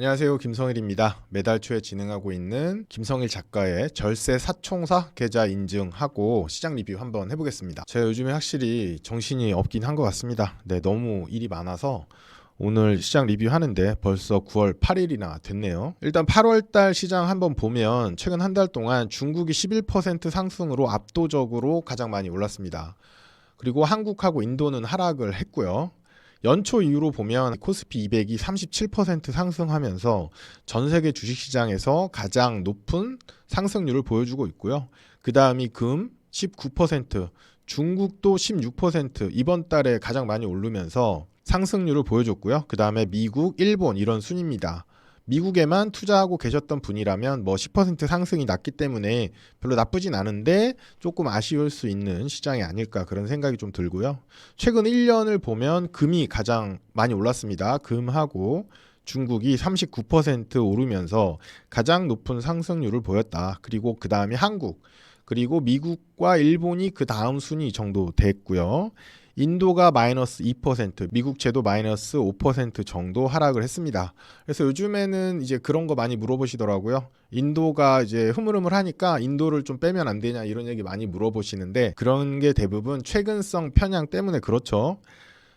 안녕하세요. 김성일입니다. 매달 초에 진행하고 있는 김성일 작가의 절세 사총사 계좌 인증하고 시장 리뷰 한번 해보겠습니다. 제가 요즘에 확실히 정신이 없긴 한 것 같습니다. 네, 너무 일이 많아서 오늘 시장 리뷰하는데 벌써 9월 8일이나 됐네요. 일단 8월 달 시장 한번 보면 최근 한 달 동안 중국이 11% 상승으로 압도적으로 가장 많이 올랐습니다. 그리고 한국하고 인도는 하락을 했고요. 연초 이후로 보면 코스피 200이 37% 상승하면서 전 세계 주식시장에서 가장 높은 상승률을 보여주고 있고요. 그 다음이 금 19%, 중국도 16% 이번 달에 가장 많이 오르면서 상승률을 보여줬고요. 그 다음에 미국, 일본 이런 순입니다. 미국에만 투자하고 계셨던 분이라면 뭐 10% 상승이 났기 때문에 별로 나쁘진 않은데 조금 아쉬울 수 있는 시장이 아닐까 그런 생각이 좀 들고요. 최근 1년을 보면 금이 가장 많이 올랐습니다. 금하고 중국이 39% 오르면서 가장 높은 상승률을 보였다. 그리고 그 다음에 한국, 그리고 미국과 일본이 그 다음 순위 정도 됐고요. 인도가 마이너스 2%, 미국 채도 마이너스 5% 정도 하락을 했습니다. 그래서 요즘에는 이제 그런 거 많이 물어보시더라고요. 인도가 이제 흐물흐물하니까 인도를 좀 빼면 안 되냐 이런 얘기 많이 물어보시는데 그런 게 대부분 최근성 편향 때문에 그렇죠.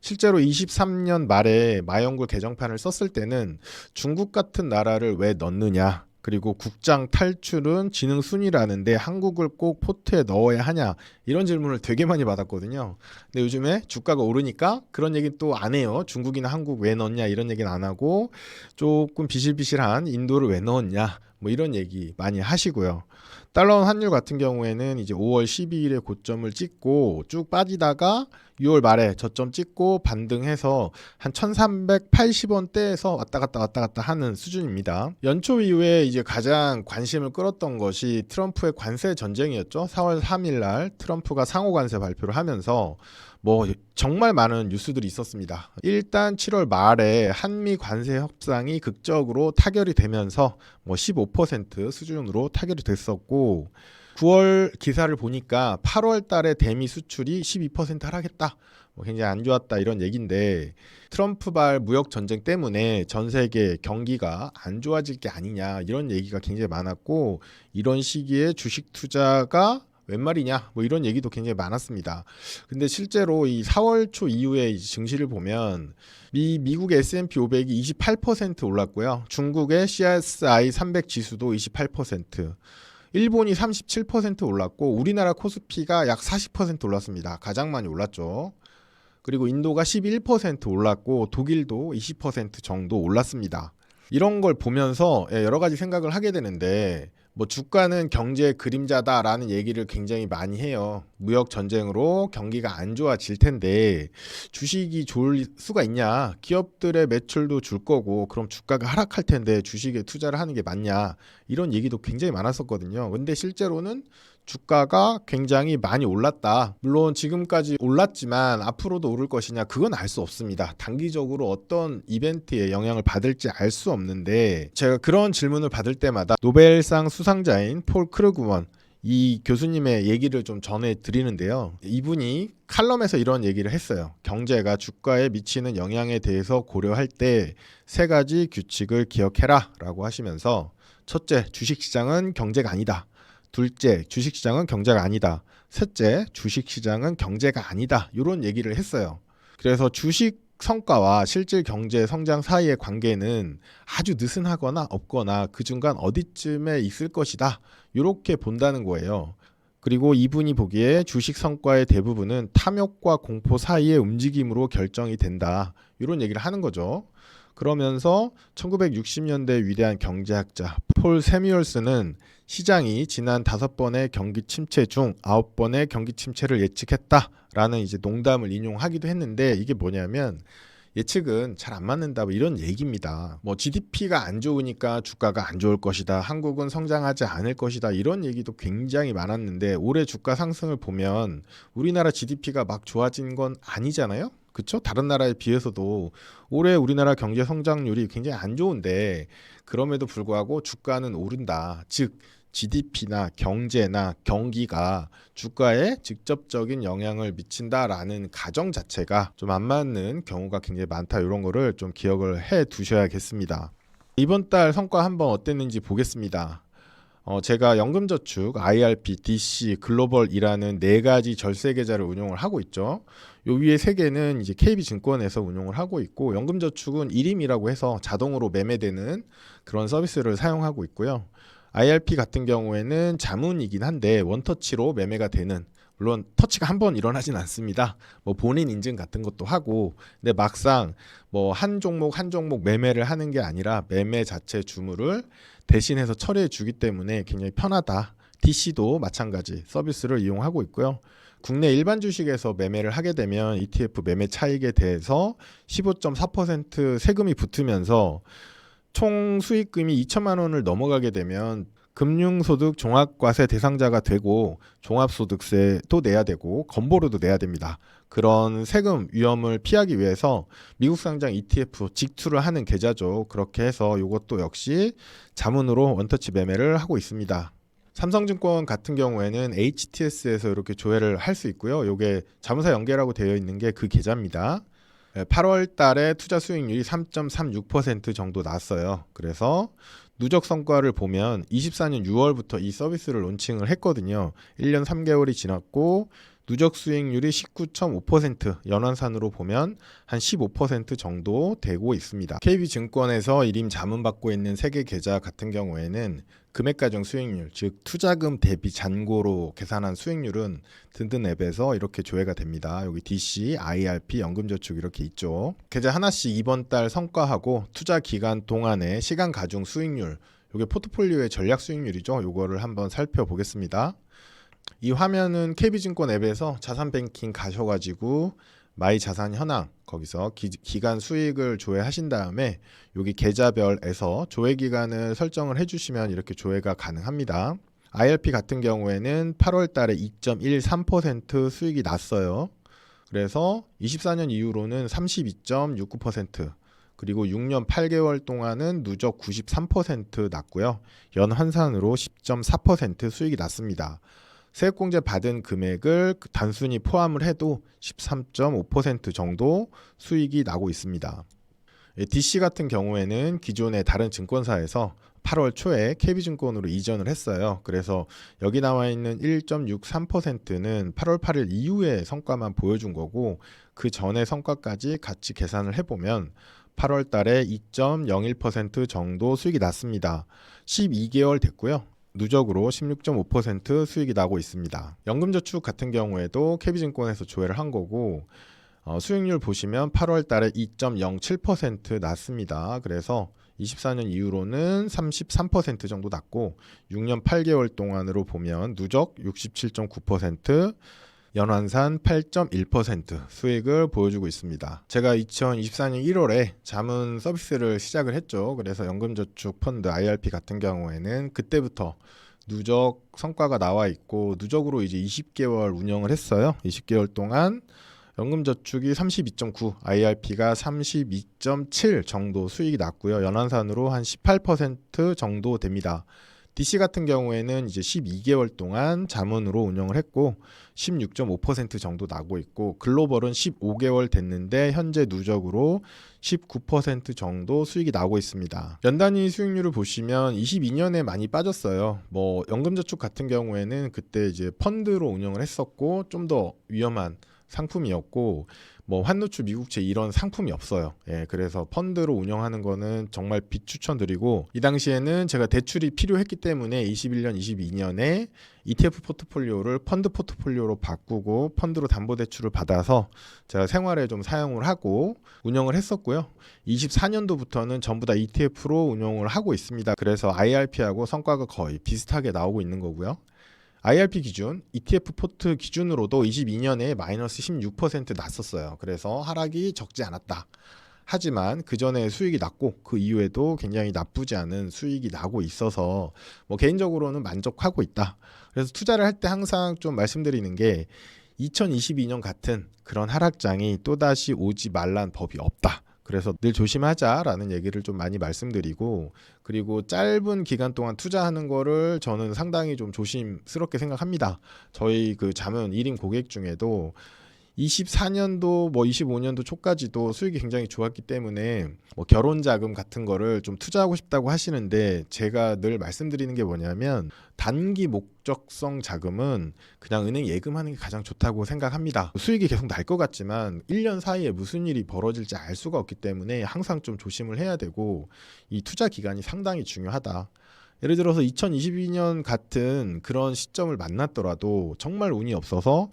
실제로 23년 말에 마영굴 개정판을 썼을 때는 중국 같은 나라를 왜 넣느냐 그리고 국장 탈출은 지능 순위라는데 한국을 꼭 포트에 넣어야 하냐 이런 질문을 되게 많이 받았거든요. 근데 요즘에 주가가 오르니까 그런 얘기 또안 해요. 중국이나 한국 왜 넣냐 이런 얘기는 안 하고 조금 비실비실한 인도를 왜 넣었냐 뭐 이런 얘기 많이 하시고요. 달러원 환율 같은 경우에는 이제 5월 12일에 고점을 찍고 쭉 빠지다가 6월 말에 저점 찍고 반등해서 한 1380원대에서 왔다 갔다 왔다 갔다 하는 수준입니다. 연초 이후에 이제 가장 관심을 끌었던 것이 트럼프의 관세 전쟁이었죠. 4월 3일 날 트럼프가 상호 관세 발표를 하면서 뭐 정말 많은 뉴스들이 있었습니다. 일단 7월 말에 한미 관세 협상이 극적으로 타결이 되면서 뭐 15% 수준으로 타결이 됐었고 9월 기사를 보니까 8월 달에 대미 수출이 12% 하락했다. 뭐 굉장히 안 좋았다 이런 얘기인데 트럼프발 무역 전쟁 때문에 전 세계 경기가 안 좋아질 게 아니냐 이런 얘기가 굉장히 많았고 이런 시기에 주식 투자가 웬 말이냐 뭐 이런 얘기도 굉장히 많았습니다. 근데 실제로 이 4월 초 이후에 증시를 보면 미 미국의 S&P 500이 28% 올랐고요. 중국의 CSI 300 지수도 28%. 일본이 37% 올랐고 우리나라 코스피가 약 40% 올랐습니다. 가장 많이 올랐죠. 그리고 인도가 11% 올랐고 독일도 20% 정도 올랐습니다. 이런 걸 보면서 예, 여러 가지 생각을 하게 되는데 뭐 주가는 경제의 그림자다라는 얘기를 굉장히 많이 해요. 무역 전쟁으로 경기가 안 좋아질 텐데 주식이 좋을 수가 있냐? 기업들의 매출도 줄 거고 그럼 주가가 하락할 텐데 주식에 투자를 하는 게 맞냐? 이런 얘기도 굉장히 많았었거든요. 근데 실제로는 주가가 굉장히 많이 올랐다. 물론 지금까지 올랐지만 앞으로도 오를 것이냐 그건 알 수 없습니다. 단기적으로 어떤 이벤트에 영향을 받을지 알 수 없는데 제가 그런 질문을 받을 때마다 노벨상 수상자인 폴 크루그먼 이 교수님의 얘기를 좀 전해 드리는데요. 이분이 칼럼에서 이런 얘기를 했어요. 경제가 주가에 미치는 영향에 대해서 고려할 때 세 가지 규칙을 기억해라 라고 하시면서 첫째, 주식시장은 경제가 아니다. 둘째, 주식시장은 경제가 아니다. 셋째, 주식시장은 경제가 아니다. 이런 얘기를 했어요. 그래서 주식 성과와 실질 경제 성장 사이의 관계는 아주 느슨하거나 없거나 그 중간 어디쯤에 있을 것이다. 이렇게 본다는 거예요. 그리고 이분이 보기에 주식 성과의 대부분은 탐욕과 공포 사이의 움직임으로 결정이 된다. 이런 얘기를 하는 거죠. 그러면서 1960년대 위대한 경제학자 폴 세뮤얼스는 시장이 지난 다섯 번의 경기 침체 중 아홉 번의 경기 침체를 예측했다라는 이제 농담을 인용하기도 했는데 이게 뭐냐면 예측은 잘 안 맞는다 뭐 이런 얘기입니다. 뭐 GDP가 안 좋으니까 주가가 안 좋을 것이다. 한국은 성장하지 않을 것이다. 이런 얘기도 굉장히 많았는데 올해 주가 상승을 보면 우리나라 GDP가 막 좋아진 건 아니잖아요. 그렇죠? 다른 나라에 비해서도 올해 우리나라 경제 성장률이 굉장히 안 좋은데 그럼에도 불구하고 주가는 오른다. 즉 GDP나 경제나 경기가 주가에 직접적인 영향을 미친다라는 가정 자체가 좀 안 맞는 경우가 굉장히 많다. 이런 거를 좀 기억을 해 두셔야겠습니다. 이번 달 성과 한번 어땠는지 보겠습니다. 어, 제가 연금저축, IRP, DC, 글로벌이라는 네 가지 절세 계좌를 운용을 하고 있죠. 요 위에 세 개는 이제 KB증권에서 운용을 하고 있고 연금저축은 일임이라고 해서 자동으로 매매되는 그런 서비스를 사용하고 있고요. IRP 같은 경우에는 자문이긴 한데 원터치로 매매가 되는 물론 터치가 한 번 일어나진 않습니다. 뭐 본인 인증 같은 것도 하고 근데 막상 뭐 한 종목 한 종목 매매를 하는 게 아니라 매매 자체 주물을 대신해서 처리해 주기 때문에 굉장히 편하다. DC도 마찬가지 서비스를 이용하고 있고요. 국내 일반 주식에서 매매를 하게 되면 ETF 매매 차익에 대해서 15.4% 세금이 붙으면서 총 수익금이 2천만 원을 넘어가게 되면 금융소득 종합과세 대상자가 되고 종합소득세도 내야 되고 건보료도 내야 됩니다. 그런 세금 위험을 피하기 위해서 미국 상장 ETF 직투를 하는 계좌죠. 그렇게 해서 이것도 역시 자문으로 원터치 매매를 하고 있습니다. 삼성증권 같은 경우에는 HTS에서 이렇게 조회를 할 수 있고요. 이게 자문사 연계라고 되어 있는 게 그 계좌입니다. 8월 달에 투자 수익률이 3.36% 정도 났어요. 그래서 누적 성과를 보면 24년 6월부터 이 서비스를 론칭을 했거든요. 1년 3개월이 지났고 누적 수익률이 19.5% 연환산으로 보면 한 15% 정도 되고 있습니다. KB증권에서 일임 자문 받고 있는 세계 계좌 같은 경우에는 금액 가정 수익률, 즉 투자금 대비 잔고로 계산한 수익률은 든든 앱에서 이렇게 조회가 됩니다. 여기 DC, IRP, 연금저축 이렇게 있죠. 계좌 하나씩 이번 달 성과하고 투자 기간 동안의 시간 가중 수익률, 이게 포트폴리오의 전략 수익률이죠. 요거를 한번 살펴보겠습니다. 이 화면은 KB증권 앱에서 자산 뱅킹 가셔가지고 마이 자산 현황 거기서 기, 간 수익을 조회하신 다음에 여기 계좌별에서 조회 기간을 설정을 해주시면 이렇게 조회가 가능합니다. IRP 같은 경우에는 8월 달에 2.13% 수익이 났어요. 그래서 24년 이후로는 32.69% 그리고 6년 8개월 동안은 누적 93% 났고요. 연 환산으로 10.4% 수익이 났습니다. 세액공제 받은 금액을 단순히 포함을 해도 13.5% 정도 수익이 나고 있습니다. DC 같은 경우에는 기존의 다른 증권사에서 8월 초에 KB증권으로 이전을 했어요. 그래서 여기 나와 있는 1.63%는 8월 8일 이후의 성과만 보여준 거고 그 전의 성과까지 같이 계산을 해보면 8월 달에 2.01% 정도 수익이 났습니다. 12개월 됐고요. 누적으로 16.5% 수익이 나고 있습니다. 연금저축 같은 경우에도 KB증권에서 조회를 한 거고 어, 수익률 보시면 8월 달에 2.07% 났습니다. 그래서 24년 이후로는 33% 정도 났고 6년 8개월 동안으로 보면 누적 67.9% 연환산 8.1% 수익을 보여주고 있습니다. 제가 2024년 1월에 자문 서비스를 시작을 했죠. 그래서 연금저축 펀드 IRP 같은 경우에는 그때부터 누적 성과가 나와 있고 누적으로 이제 20개월 운영을 했어요. 20개월 동안 연금저축이 32.9, IRP가 32.7 정도 수익이 났고요. 연환산으로 한 18% 정도 됩니다. DC 같은 경우에는 이제 12개월 동안 자문으로 운영을 했고 16.5% 정도 나고 있고 글로벌은 15개월 됐는데 현재 누적으로 19% 정도 수익이 나고 있습니다. 연단위 수익률을 보시면 22년에 많이 빠졌어요. 뭐 연금저축 같은 경우에는 그때 이제 펀드로 운영을 했었고 좀 더 위험한 상품이었고 뭐 환노출 미국채 이런 상품이 없어요. 예, 그래서 펀드로 운영하는 거는 정말 비추천드리고 이 당시에는 제가 대출이 필요했기 때문에 21년, 22년에 ETF 포트폴리오를 펀드 포트폴리오로 바꾸고 펀드로 담보 대출을 받아서 제가 생활에 좀 사용을 하고 운영을 했었고요. 24년도부터는 전부 다 ETF로 운영을 하고 있습니다. 그래서 IRP하고 성과가 거의 비슷하게 나오고 있는 거고요. IRP 기준, ETF 포트 기준으로도 22년에 마이너스 16% 났었어요. 그래서 하락이 적지 않았다. 하지만 그 전에 수익이 났고 그 이후에도 굉장히 나쁘지 않은 수익이 나고 있어서 뭐 개인적으로는 만족하고 있다. 그래서 투자를 할 때 항상 좀 말씀드리는 게 2022년 같은 그런 하락장이 또다시 오지 말란 법이 없다. 그래서 늘 조심하자라는 얘기를 좀 많이 말씀드리고 그리고 짧은 기간 동안 투자하는 거를 저는 상당히 좀 조심스럽게 생각합니다. 저희 그 자문 1인 고객 중에도 24년도 뭐 25년도 초까지도 수익이 굉장히 좋았기 때문에 뭐 결혼 자금 같은 거를 좀 투자하고 싶다고 하시는데 제가 늘 말씀드리는 게 뭐냐면 단기 목적성 자금은 그냥 은행 예금하는 게 가장 좋다고 생각합니다. 수익이 계속 날 것 같지만 1년 사이에 무슨 일이 벌어질지 알 수가 없기 때문에 항상 좀 조심을 해야 되고 이 투자 기간이 상당히 중요하다. 예를 들어서 2022년 같은 그런 시점을 만났더라도 정말 운이 없어서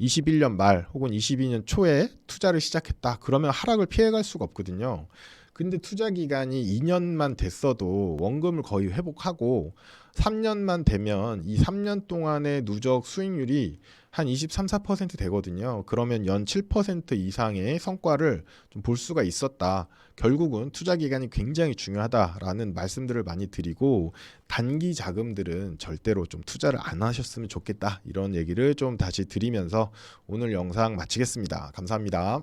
21년 말 혹은 22년 초에 투자를 시작했다. 그러면 하락을 피해갈 수가 없거든요. 근데 투자 기간이 2년만 됐어도 원금을 거의 회복하고 3년만 되면 이 3년 동안의 누적 수익률이 한 23, 4% 되거든요. 그러면 연 7% 이상의 성과를 좀 볼 수가 있었다. 결국은 투자 기간이 굉장히 중요하다라는 말씀들을 많이 드리고 단기 자금들은 절대로 좀 투자를 안 하셨으면 좋겠다. 이런 얘기를 좀 다시 드리면서 오늘 영상 마치겠습니다. 감사합니다.